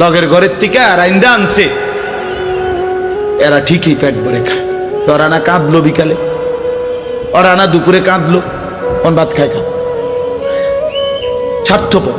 লগের ঘরের থেকে আর আইন্দা আনছে। এরা ঠিকই পেট ভরে খায়। তো রানা কাঁদলো বিকালে। ওরা না দুপুরে কাঁদলো। ভাত খায় খা স্বার্থপর।